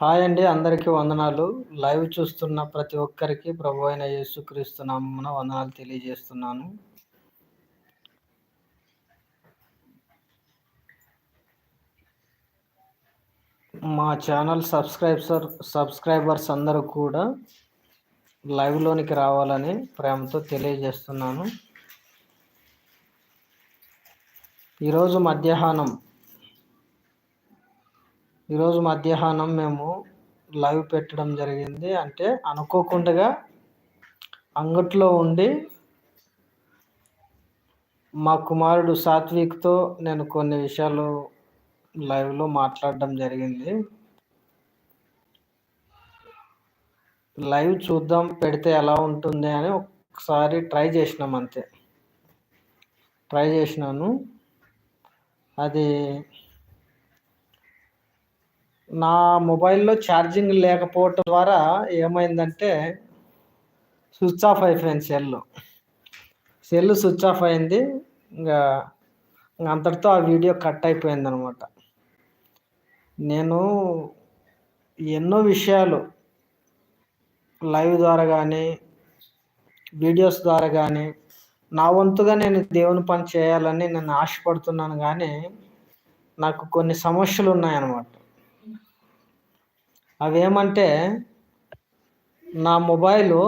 Hi అండి అందరికీ వందనాలు. లైవ్ చూస్తున్న ప్రతి ఒక్కరికి ప్రభు అయిన యేసుక్రీస్తు నామమున వందనాలు తెలియజేస్తున్నాను. మా ఛానల్ సబ్స్క్రైబర్ సబ్స్క్రైబర్స్ అందరూ కూడా లైవ్లోనికి రావాలని ప్రేమతో తెలియజేస్తున్నాను. ఈరోజు మధ్యాహ్నం. ఈరోజు మధ్యాహ్నం మేము లైవ్ పెట్టడం జరిగింది. అంటే అనుకోకుండా అంగట్లో ఉండి మా కుమారుడు సాత్విక్తో నేను కొన్ని విషయాలు లైవ్లో మాట్లాడడం జరిగింది. లైవ్ చూద్దాం పెడితే ఎలా ఉంటుంది అని ఒకసారి ట్రై చేసినాం అంతే. ట్రై చేసినాను. అది నా మొబైల్లో ఛార్జింగ్ లేకపోవటం ద్వారా ఏమైందంటే స్విచ్ ఆఫ్ అయిపోయింది సెల్ సెల్ స్విచ్ ఆఫ్ అయింది. ఇంకా అంతటితో ఆ వీడియో కట్ అయిపోయింది అనమాట నేను ఎన్నో విషయాలు లైవ్ ద్వారా కానీ వీడియోస్ ద్వారా కానీ నా వంతుగా నేను దేవుని పని చేయాలని నేను ఆశపడుతున్నాను కానీ నాకు కొన్ని సమస్యలు ఉన్నాయన్నమాట. అవేమంటే నా మొబైలు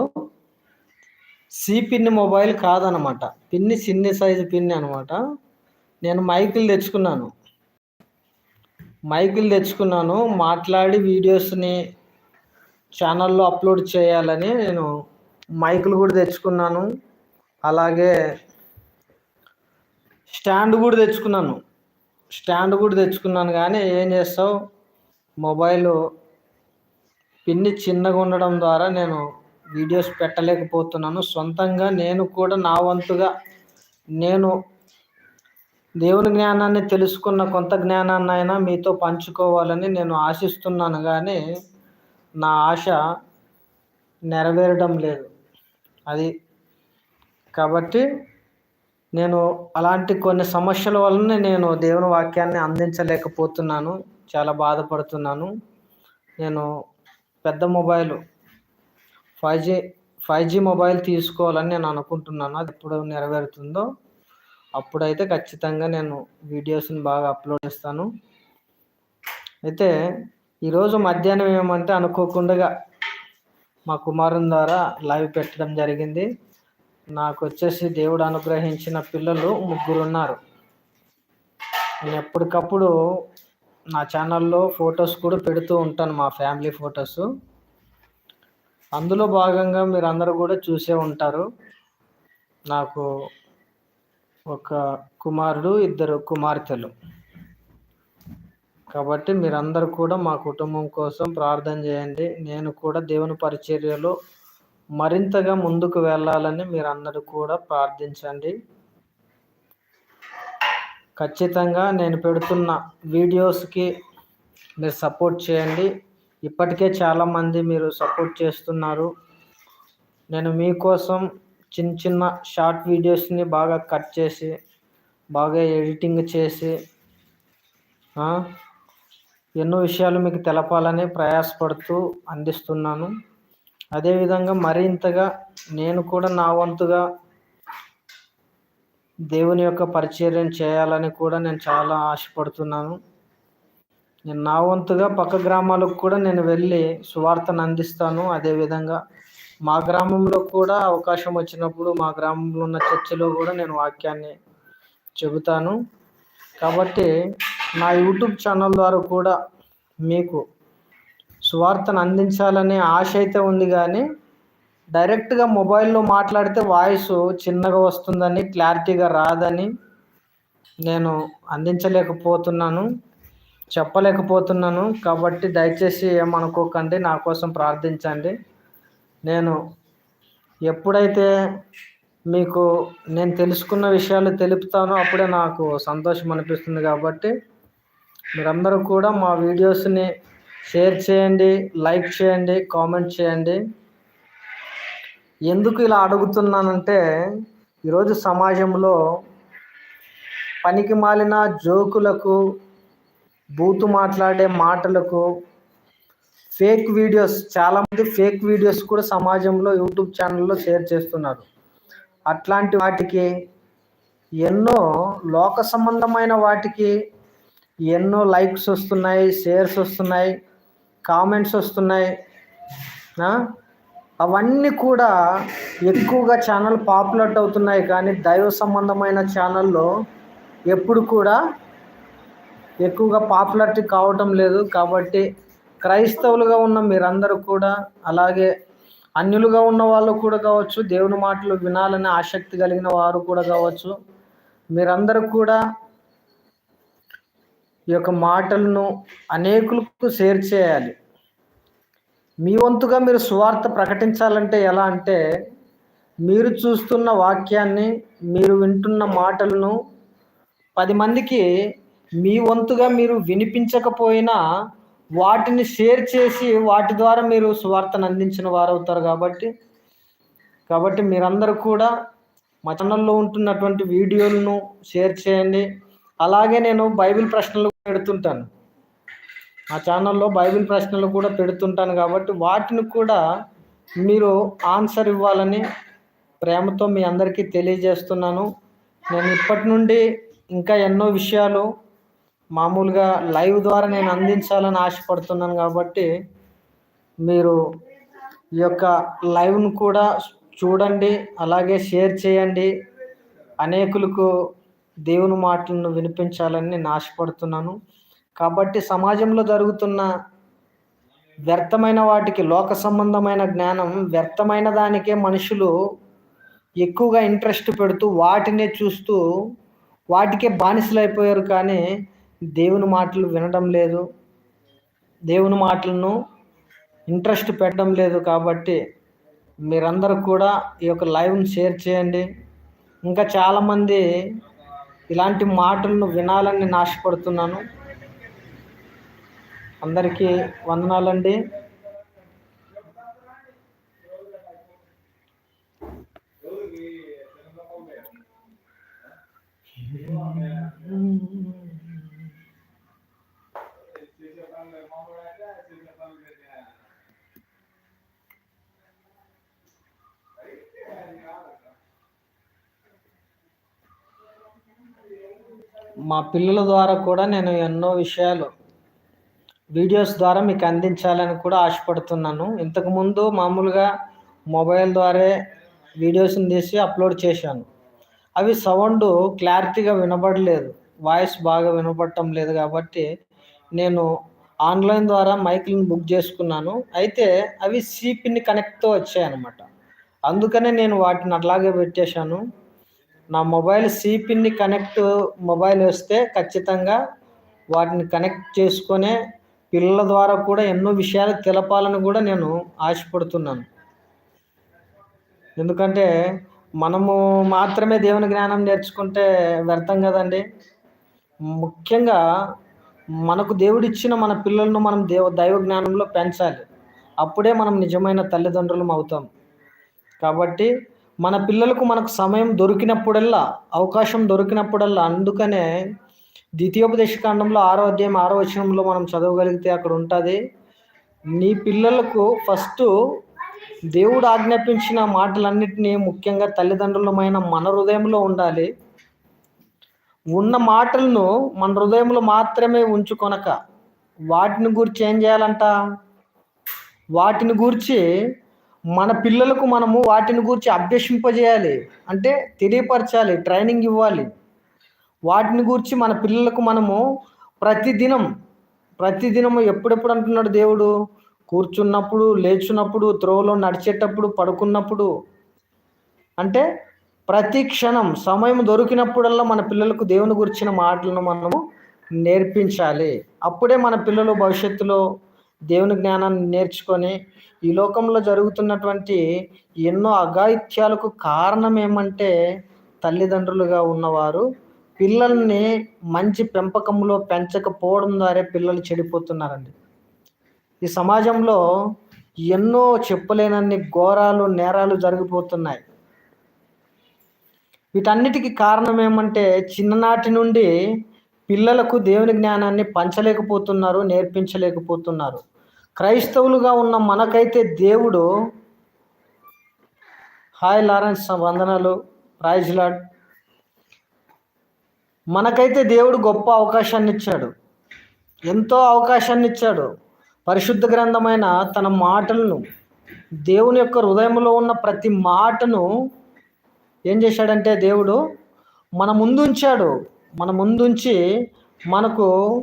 సి పిన్ మొబైల్ కాదనమాట పిన్ని చిన్ని సైజు పిన్ని అనమాట నేను మైకులు తెచ్చుకున్నాను. మైకులు తెచ్చుకున్నాను. మాట్లాడి వీడియోస్ని ఛానల్లో అప్లోడ్ చేయాలని నేను మైకులు కూడా తెచ్చుకున్నాను. అలాగే స్టాండ్ కూడా తెచ్చుకున్నాను. స్టాండ్ కూడా తెచ్చుకున్నాను కానీ ఏం చేస్తావు? మొబైల్ పిన్ని చిన్నగా ఉండడం ద్వారా నేను వీడియోస్ పెట్టలేకపోతున్నాను. సొంతంగా నేను కూడా నా వంతుగా నేను దేవుని జ్ఞానాన్ని తెలుసుకున్న కొంత జ్ఞానాన్ని అయినా మీతో పంచుకోవాలని నేను ఆశిస్తున్నాను కానీ నా ఆశ నెరవేరడం లేదు. అది కాబట్టి నేను అలాంటి కొన్ని సమస్యల వలన నేను దేవుని వాక్యాన్ని అందించలేకపోతున్నాను. చాలా బాధపడుతున్నాను. నేను పెద్ద mobile five G five G mobile తీసుకోవాలని నేను అనుకుంటున్నాను. అది ఎప్పుడు నెరవేరుతుందో అప్పుడైతే ఖచ్చితంగా నేను వీడియోస్ని బాగా అప్లోడ్ చేస్తాను. అయితే ఈరోజు మధ్యాహ్నం ఏమంటే అనుకోకుండా మా కుమారుని ద్వారా లైవ్ పెట్టడం జరిగింది. నాకు వచ్చేసి దేవుడు అనుగ్రహించిన పిల్లలు ముగ్గురు ఉన్నారు నేను ఎప్పటికప్పుడు నా ఛానల్లో ఫొటోస్ కూడా పెడుతూ ఉంటాను మా ఫ్యామిలీ ఫొటోస్. అందులో భాగంగా మీరు అందరూ కూడా చూసే ఉంటారు. నాకు ఒక కుమారుడు ఇద్దరు కుమార్తెలు. కాబట్టి మీరందరూ కూడా మా కుటుంబం కోసం ప్రార్థన చేయండి. నేను కూడా దేవుని పరిచర్యలో మరింతగా ముందుకు వెళ్ళాలని మీరు అందరూ కూడా ప్రార్థించండి. ఖచ్చితంగా నేను పెడుతున్న వీడియోస్కి మీరు సపోర్ట్ చేయండి. ఇప్పటికే చాలామంది మీరు సపోర్ట్ చేస్తున్నారు. నేను మీకోసం చిన్న చిన్న షార్ట్ వీడియోస్ని బాగా కట్ చేసి బాగా ఎడిటింగ్ చేసి ఎన్నో విషయాలు మీకు తెలపాలని ప్రయాసపడుతూ అందిస్తున్నాను. అదేవిధంగా మరింతగా నేను కూడా నా వంతుగా దేవుని యొక్క పరిచర్యం చేయాలని కూడా నేను చాలా ఆశపడుతున్నాను. నేను నా వంతుగా పక్క గ్రామాలకు కూడా నేను వెళ్ళి సువార్తను అందిస్తాను. అదేవిధంగా మా గ్రామంలో కూడా అవకాశం వచ్చినప్పుడు మా గ్రామంలో ఉన్న చర్చిలో కూడా నేను వాక్యాన్ని చెబుతాను. కాబట్టి నా యూట్యూబ్ ఛానల్ ద్వారా కూడా మీకు సువార్తను అందించాలనే ఆశ అయితే ఉంది కానీ డైరెక్ట్గా మొబైల్లో మాట్లాడితే వాయిస్ చిన్నగా వస్తుందని క్లారిటీగా రాదని నేను అందించలేకపోతున్నాను చెప్పలేకపోతున్నాను. కాబట్టి దయచేసి ఏమనుకోకండి నా కోసం ప్రార్థించండి. నేను ఎప్పుడైతే మీకు నేను తెలుసుకున్న విషయాలు తెలుపుతానో అప్పుడే నాకు సంతోషం అనిపిస్తుంది కాబట్టి మీరందరూ కూడా మా వీడియోస్ని షేర్ చేయండి లైక్ చేయండి కామెంట్ చేయండి. ఎందుకు ఇలా అడుగుతున్నానంటే ఈరోజు సమాజంలో పనికి మాలిన జోకులకు బూతు మాట్లాడే మాటలకు ఫేక్ వీడియోస్ చాలామంది ఫేక్ వీడియోస్ కూడా సమాజంలో యూట్యూబ్ ఛానల్లో షేర్ చేస్తున్నారు. అట్లాంటి వాటికి ఎన్నో లోక సంబంధమైన వాటికి ఎన్నో లైక్స్ వస్తున్నాయి షేర్స్ వస్తున్నాయి. కామెంట్స్ వస్తున్నాయి. అవన్నీ కూడా ఎక్కువగా ఛానల్ పాపులర్ అవుతున్నాయి కానీ దైవ సంబంధమైన ఛానల్లో ఎప్పుడు కూడా ఎక్కువగా పాపులారిటీ కావటం లేదు. కాబట్టి క్రైస్తవులుగా ఉన్న మీరందరూ కూడా అలాగే అన్యులుగా ఉన్న వాళ్ళు కూడా కావచ్చు దేవుని మాటలు వినాలని ఆసక్తి కలిగిన వారు కూడా కావచ్చు మీరందరూ కూడా ఈ యొక్క మాటలను అనేకులకు షేర్ చేయాలి. మీ వంతుగా మీరు సువార్త ప్రకటించాలంటే ఎలా అంటే మీరు చూస్తున్న వాక్యాన్ని మీరు వింటున్న మాటలను పది మందికి మీ వంతుగా మీరు వినిపించకపోయినా వాటిని షేర్ చేసి వాటి ద్వారా మీరు సువార్తను అందించిన వారు అవుతారు కాబట్టి కాబట్టి మీరందరూ కూడా మా ఛానల్లో ఉంటున్నటువంటి వీడియోలను షేర్ చేయండి. అలాగే నేను బైబిల్ ప్రశ్నలు పెడుతుంటాను. ఆ ఛానల్లో బైబిల్ ప్రశ్నలు కూడా పెడుతుంటాను కాబట్టి వాటిని కూడా మీరు ఆన్సర్ ఇవ్వాలని ప్రేమతో మీ అందరికీ తెలియజేస్తున్నాను. నేను ఇప్పటి నుండి ఇంకా ఎన్నో విషయాలు మామూలుగా లైవ్ ద్వారా నేను అందించాలని ఆశపడుతున్నాను కాబట్టి మీరు ఈ యొక్క లైవ్ను కూడా చూడండి అలాగే షేర్ చేయండి. అనేకులకు దేవుని మాటలను వినిపించాలని నేను ఆశపడుతున్నాను. కాబట్టి సమాజంలో జరుగుతున్న వ్యర్థమైన వాటికి లోక సంబంధమైన జ్ఞానం వ్యర్థమైన దానికే మనుషులు ఎక్కువగా ఇంట్రెస్ట్ పెడుతూ వాటినే చూస్తూ వాటికే బానిసలైపోయారు కానీ దేవుని మాటలు వినడం లేదు. దేవుని మాటలను ఇంట్రెస్ట్ పెట్టడం లేదు కాబట్టి మీరందరూ కూడా ఈ యొక్క లైవ్ని షేర్ చేయండి. ఇంకా చాలామంది ఇలాంటి మాటలను వినాలని నాశపడుతున్నాను ఆశపడుతున్నాను. అందరికీ వందనాలండి. మా పిల్లల ద్వారా కూడా నేను ఎన్నో విషయాలు వీడియోస్ ద్వారా మీకు అందించాలని కూడా ఆశపడుతున్నాను. ఇంతకుముందు మామూలుగా మొబైల్ ద్వారా వీడియోస్ని తీసి అప్లోడ్ చేశాను. అవి సౌండ్ క్లారిటీగా వినబడలేదు. వాయిస్ బాగా వినపడటం లేదు కాబట్టి నేను ఆన్లైన్ ద్వారా మైక్లను బుక్ చేసుకున్నాను. అయితే అవి సిపిని కనెక్ట్తో వచ్చాయన్నమాట. అందుకనే నేను వాటిని అట్లాగే పెట్టేశాను. నా మొబైల్ సిపిన్ని కనెక్ట్ మొబైల్ వస్తే ఖచ్చితంగా వాటిని కనెక్ట్ చేసుకునే పిల్లల ద్వారా కూడా ఎన్నో విషయాలు తెలపాలని కూడా నేను ఆశపడుతున్నాను. ఎందుకంటే మనము మాత్రమే దేవుని జ్ఞానం నేర్చుకుంటే వ్యర్థం కదండి? ముఖ్యంగా మనకు దేవుడిచ్చిన మన పిల్లలను మనం దేవ దైవ జ్ఞానంలో పెంచాలి. అప్పుడే మనం నిజమైన తల్లిదండ్రులం అవుతాం. కాబట్టి మన పిల్లలకు మనకు సమయం దొరికినప్పుడల్లా అవకాశం దొరికినప్పుడల్లా అందుకనే ద్వితీయోపదేశ కాండంలో ఆరో అధ్యాయం ఆరో వచనంలో మనం చదవగలిగితే అక్కడ ఉంటుంది నీ పిల్లలకు ఫస్ట్ దేవుడు ఆజ్ఞాపించిన మాటలన్నింటినీ ముఖ్యంగా తల్లిదండ్రులమైన మన హృదయంలో ఉండాలి. ఉన్న మాటలను మన హృదయంలో మాత్రమే ఉంచుకొనక వాటిని గురించి ఏం చేయాలంట? వాటిని గురించి మన పిల్లలకు మనము వాటిని గురించి అభ్యసింపజేయాలి. అంటే తెలియపరచాలి ట్రైనింగ్ ఇవ్వాలి. వాటిని గురించి మన పిల్లలకు మనము ప్రతిదినం ప్రతిదినము ఎప్పుడెప్పుడు అంటున్నాడు దేవుడు? కూర్చున్నప్పుడు లేచున్నప్పుడు త్రోవలో నడిచేటప్పుడు పడుకున్నప్పుడు. అంటే ప్రతి క్షణం సమయం దొరికినప్పుడల్లా మన పిల్లలకు దేవుని గురించిన మాటలను మనము నేర్పించాలి. అప్పుడే మన పిల్లలు భవిష్యత్తులో దేవుని జ్ఞానాన్ని నేర్చుకొని ఈ లోకంలో జరుగుతున్నటువంటి ఎన్నో అఘాయిత్యాలకు కారణం ఏమంటే తల్లిదండ్రులుగా ఉన్నవారు పిల్లల్ని మంచి పెంపకంలో పెంచకపోవడం ద్వారా పిల్లలు చెడిపోతున్నారండి. ఈ సమాజంలో ఎన్నో చెప్పలేనన్ని ఘోరాలు నేరాలు జరిగిపోతున్నాయి. వీటన్నిటికీ కారణం ఏమంటే చిన్ననాటి నుండి పిల్లలకు దేవుని జ్ఞానాన్ని పంచలేకపోతున్నారు నేర్పించలేకపోతున్నారు. క్రైస్తవులుగా ఉన్న మనకైతే దేవుడు హాయ్ లారెన్స్ వందనలు. రాయిజ్లాడ్ మనకైతే దేవుడు గొప్ప అవకాశాన్ని ఇచ్చాడు. ఎంతో అవకాశాన్ని ఇచ్చాడు. పరిశుద్ధ గ్రంథమైన తన మాటలను దేవుని యొక్క హృదయంలో ఉన్న ప్రతి మాటను ఏం చేశాడంటే దేవుడు మన ముందుంచాడు. మన ముందుంచి మనకు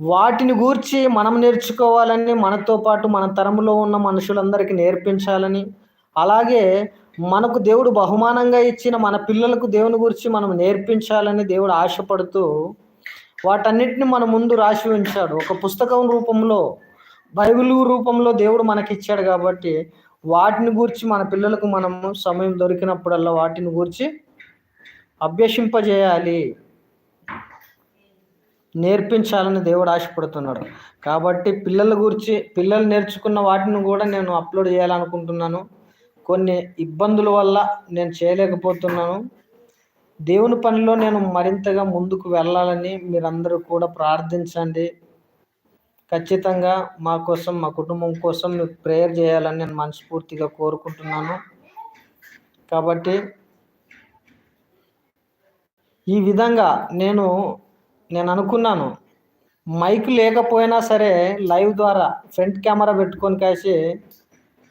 వాటిని గూర్చి మనం నేర్చుకోవాలని మనతో పాటు మన తరంలో ఉన్న మనుషులందరికీ నేర్పించాలని. అలాగే మనకు దేవుడు బహుమానంగా ఇచ్చిన మన పిల్లలకు దేవుని గురించి మనం నేర్పించాలని దేవుడు ఆశపడుతూ వాటన్నిటిని మన ముందు రాసి ఉంచాడు. ఒక పుస్తకం రూపంలో బైబిల్ రూపంలో దేవుడు మనకి ఇచ్చాడు కాబట్టి వాటిని గురించి మన పిల్లలకు మనము సమయం దొరికినప్పుడల్లా వాటిని గురించి అభ్యసింపజేయాలి. నేర్పించాలని దేవుడు ఆశపడుతున్నాడు. కాబట్టి పిల్లల గురించి పిల్లలు నేర్చుకున్న వాటిని కూడా నేను అప్లోడ్ చేయాలనుకుంటున్నాను. కొన్ని ఇబ్బందుల వల్ల నేను చేయలేకపోతున్నాను. దేవుని పనిలో నేను మరింతగా ముందుకు వెళ్ళాలని మీరందరూ కూడా ప్రార్థించండి. ఖచ్చితంగా మా కోసం మా కుటుంబం కోసం మీకు ప్రేయర్ చేయాలని నేను మనస్ఫూర్తిగా కోరుకుంటున్నాను. కాబట్టి ఈ విధంగా నేను నేను అనుకున్నాను మైక్ లేకపోయినా సరే లైవ్ ద్వారా ఫ్రంట్ కెమెరా పెట్టుకొని కాసి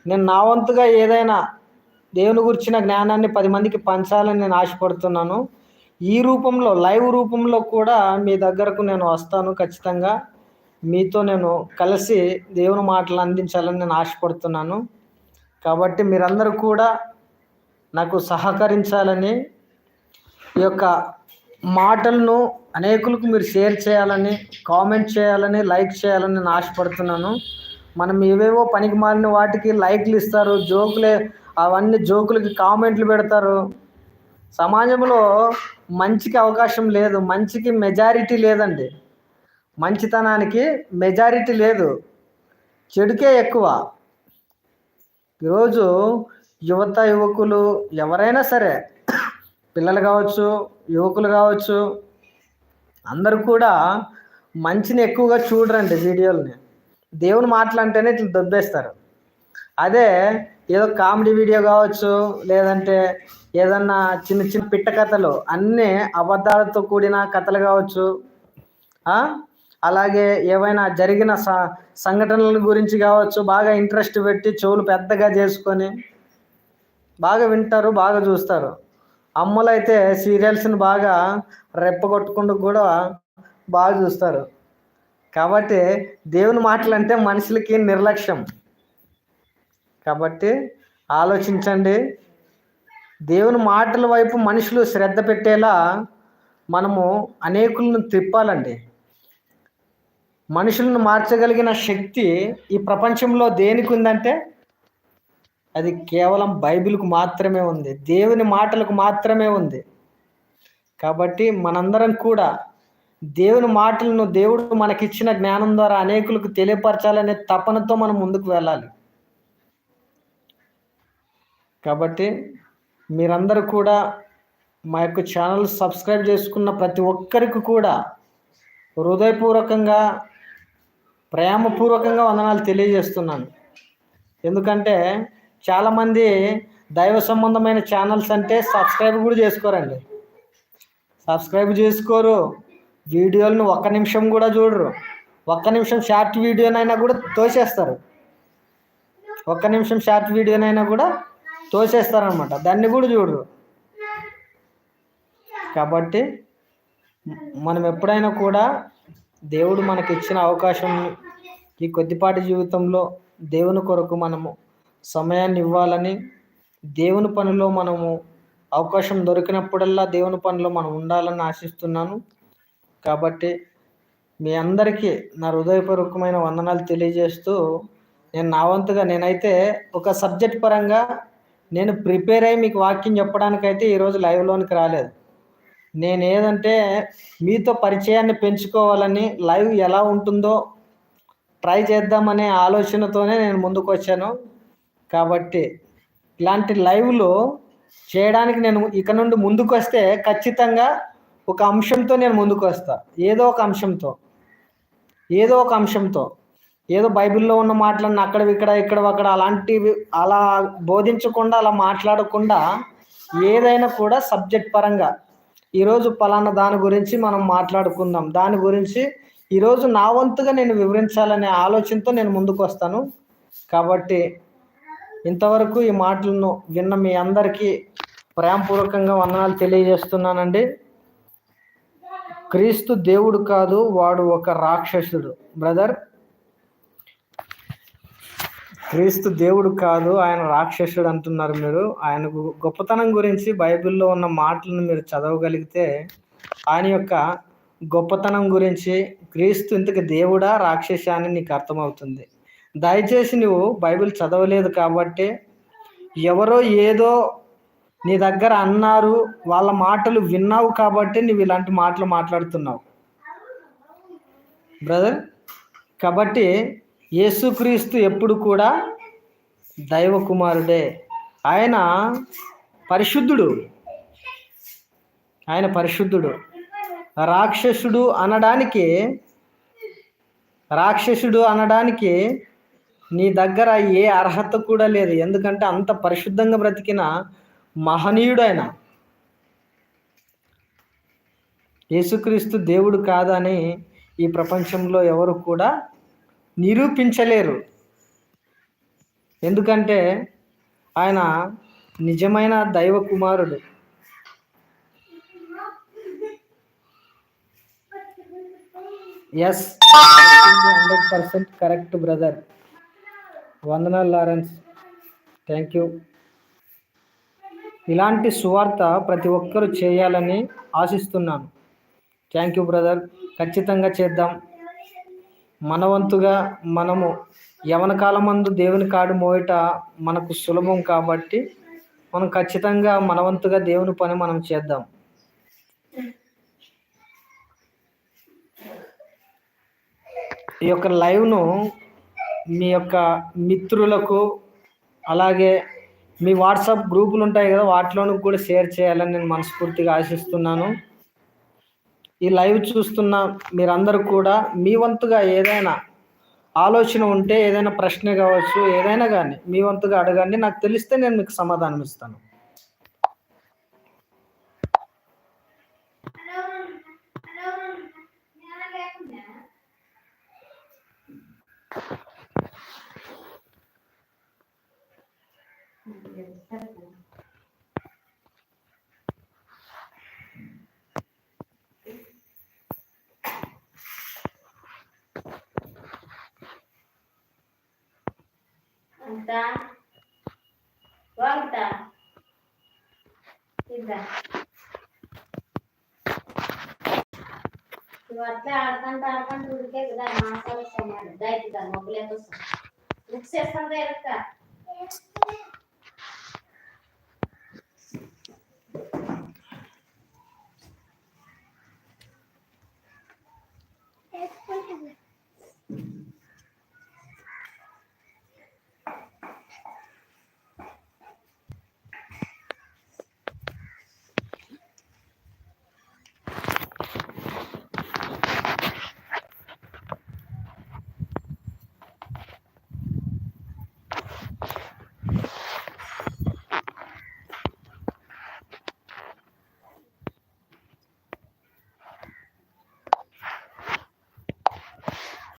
నేను నా వంతుగా ఏదైనా దేవుని గురించిన జ్ఞానాన్ని పది మందికి పంచాలని నేను ఆశపడుతున్నాను. ఈ రూపంలో లైవ్ రూపంలో కూడా మీ దగ్గరకు నేను వస్తాను ఖచ్చితంగా. మీతో నేను కలిసి దేవుని మాటలు అందించాలని నేను ఆశపడుతున్నాను. కాబట్టి మీరందరూ కూడా నాకు సహకరించాలని ఈ యొక్క మాటలను అనేకులకు మీరు షేర్ చేయాలని కామెంట్ చేయాలని లైక్ చేయాలని నేను ఆశపడుతున్నాను. మనం ఏవేవో పనికి మారిన వాటికి లైక్లు ఇస్తారు జోకులే అవన్నీ జోకులకి కామెంట్లు పెడతారు. సమాజంలో మంచికి అవకాశం లేదు మంచికి మెజారిటీ లేదండి. మంచితనానికి మెజారిటీ లేదు చెడుకే ఎక్కువ. ఈరోజు యువత యువకులు ఎవరైనా సరే పిల్లలు కావచ్చు యువకులు కావచ్చు అందరూ కూడా మంచిని ఎక్కువగా చూడరండి వీడియోలని. దేవుని మాటలంటేనే ఇట్లా దొబ్బేస్తారు. అదే ఏదో కామెడీ వీడియో కావచ్చు లేదంటే ఏదన్నా చిన్న చిన్న పిట్ట కథలు అన్నీ అబద్ధాలతో కూడిన కథలు కావచ్చు అలాగే ఏవైనా జరిగిన స సంఘటనల గురించి కావచ్చు బాగా ఇంట్రెస్ట్ పెట్టి చెవులు పెద్దగా చేసుకొని బాగా వింటారు బాగా చూస్తారు. అమ్మలు అయితే సీరియల్స్ని బాగా రెప్పగొట్టుకుంటూ కూడా బాగా చూస్తారు. కాబట్టి దేవుని మాటలు అంటే మనుషులకి నిర్లక్ష్యం. కాబట్టి ఆలోచించండి. దేవుని మాటల వైపు మనుషులు శ్రద్ధ పెట్టేలా మనము అనేకులను తిప్పాలండి. మనుషులను మార్చగలిగిన శక్తి ఈ ప్రపంచంలో దేనికి ఉందంటే అది కేవలం బైబిల్కు మాత్రమే ఉంది. దేవుని మాటలకు మాత్రమే ఉంది. కాబట్టి మనందరం కూడా దేవుని మాటలను దేవుడు మనకిచ్చిన జ్ఞానం ద్వారా అనేకులకు తెలియపరచాలనే తపనతో మనం ముందుకు వెళ్ళాలి. కాబట్టి మీరందరూ కూడా మా యొక్క ఛానల్ సబ్స్క్రైబ్ చేసుకున్న ప్రతి ఒక్కరికి కూడా హృదయపూర్వకంగా ప్రేమపూర్వకంగా వందనాలు తెలియజేస్తున్నాను. ఎందుకంటే చాలామంది దైవ సంబంధమైన ఛానల్స్ అంటే సబ్స్క్రైబ్ కూడా చేసుకోరండి. సబ్స్క్రైబ్ చేసుకోరు. వీడియోలను ఒక్క నిమిషం కూడా చూడరు. ఒక్క నిమిషం షార్ట్ వీడియోనైనా కూడా తోసేస్తారు. ఒక్క నిమిషం షార్ట్ వీడియోనైనా కూడా తోసేస్తారనమాట దాన్ని కూడా చూడరు. కాబట్టి మనం ఎప్పుడైనా కూడా దేవుడు మనకి ఇచ్చిన అవకాశం ఈ కొద్దిపాటి జీవితంలో దేవుని కొరకు మనము సమయాన్ని ఇవ్వాలని దేవుని పనిలో మనము అవకాశం దొరికినప్పుడల్లా దేవుని పనిలో మనం ఉండాలని ఆశిస్తున్నాను. కాబట్టి మీ అందరికీ నా హృదయపూర్వకమైన వందనాలు తెలియజేస్తూ నేను నా వంతుగా నేనైతే ఒక సబ్జెక్ట్ పరంగా నేను ప్రిపేర్ అయ్యి మీకు వాక్యం చెప్పడానికైతే ఈరోజు లైవ్లోనికి రాలేదు. నేను ఏదంటే మీతో పరిచయాన్ని పెంచుకోవాలని లైవ్ ఎలా ఉంటుందో ట్రై చేద్దామనే ఆలోచనతోనే నేను ముందుకు వచ్చాను కాబట్టి ఇలాంటి లైవ్లో చేయడానికి నేను ఇక నుండి ముందుకు వస్తే ఖచ్చితంగా ఒక అంశంతో నేను ముందుకు వస్తా ఏదో ఒక అంశంతో. ఏదో ఒక అంశంతో. ఏదో బైబిల్లో ఉన్న మాటలను అక్కడ ఇక్కడ ఇక్కడ అక్కడ అలాంటివి అలా బోధించకుండా అలా మాట్లాడకుండా ఏదైనా కూడా సబ్జెక్ట్ పరంగా. ఈరోజు పలానా దాని గురించి మనం మాట్లాడుకుందాం. దాని గురించి ఈరోజు నా వంతుగా నేను వివరించాలనే ఆలోచనతో నేను ముందుకు వస్తాను కాబట్టి ఇంతవరకు ఈ మాటలను విన్న మీ అందరికీ ప్రేమపూర్వకంగా వందనాలు తెలియజేస్తున్నానండి. క్రీస్తు దేవుడు కాదు వాడు ఒక రాక్షసుడు. బ్రదర్ క్రీస్తు దేవుడు కాదు ఆయన రాక్షసుడు అంటున్నారు మీరు. ఆయన గొప్పతనం గురించి బైబిల్లో ఉన్న మాటలను మీరు చదవగలిగితే ఆయన యొక్క గొప్పతనం గురించి క్రీస్తు ఇంతకు దేవుడా రాక్షస అని నీకు అర్థమవుతుంది. దయచేసి నువ్వు బైబిల్ చదవలేదు కాబట్టి ఎవరో ఏదో నీ దగ్గర అన్నారు వాళ్ళ మాటలు విన్నావు కాబట్టి నువ్వు ఇలాంటి మాటలు మాట్లాడుతున్నావు. బ్రదర్ కాబట్టి యేసుక్రీస్తు ఎప్పుడు కూడా దైవ కుమారుడే ఆయన పరిశుద్ధుడు. ఆయన పరిశుద్ధుడు. రాక్షసుడు అనడానికి రాక్షసుడు అనడానికి నీ దగ్గర ఏ అర్హత కూడా లేదు. ఎందుకంటే అంత పరిశుద్ధంగా బ్రతికిన మహనీయుడు ఆయన యేసుక్రీస్తు దేవుడు కాదని ఈ ప్రపంచంలో ఎవరు కూడా నిరూపించలేరు. ఎందుకంటే ఆయన నిజమైన దైవ కుమారుడు. Yes hundred percent correct brother. వందనాలు లారెన్స్. థ్యాంక్ యూ ఇలాంటి సువార్త ప్రతి ఒక్కరూ చేయాలని ఆశిస్తున్నాను. థ్యాంక్ యూ బ్రదర్ ఖచ్చితంగా చేద్దాం. మనవంతుగా మనము యవన కాలమందు దేవుని కాడు మోయట మనకు సులభం కాబట్టి మనం ఖచ్చితంగా మనవంతుగా దేవుని పని మనం చేద్దాం. ఈ యొక్క లైవ్ను మీ యొక్క మిత్రులకు అలాగే మీ వాట్సాప్ గ్రూపులు ఉంటాయి కదా వాటిలోనూ కూడా షేర్ చేయాలని నేను మనస్ఫూర్తిగా ఆశిస్తున్నాను ఈ లైవ్ చూస్తున్న మీరందరూ కూడా మీ వంతుగా ఏదైనా ఆలోచన ఉంటే ఏదైనా ప్రశ్న కావచ్చు ఏదైనా కానీ మీ వంతుగా అడగండి నాకు తెలిస్తే నేను మీకు సమాధానం ఇస్తాను Anta, Wanta, Tida, Tuwarta, Arkanta, Arkan, Turke, Tida, Masa, Usama, Dai, Tida, Mobile, Tosa, Luxe, Sandra, Arkan,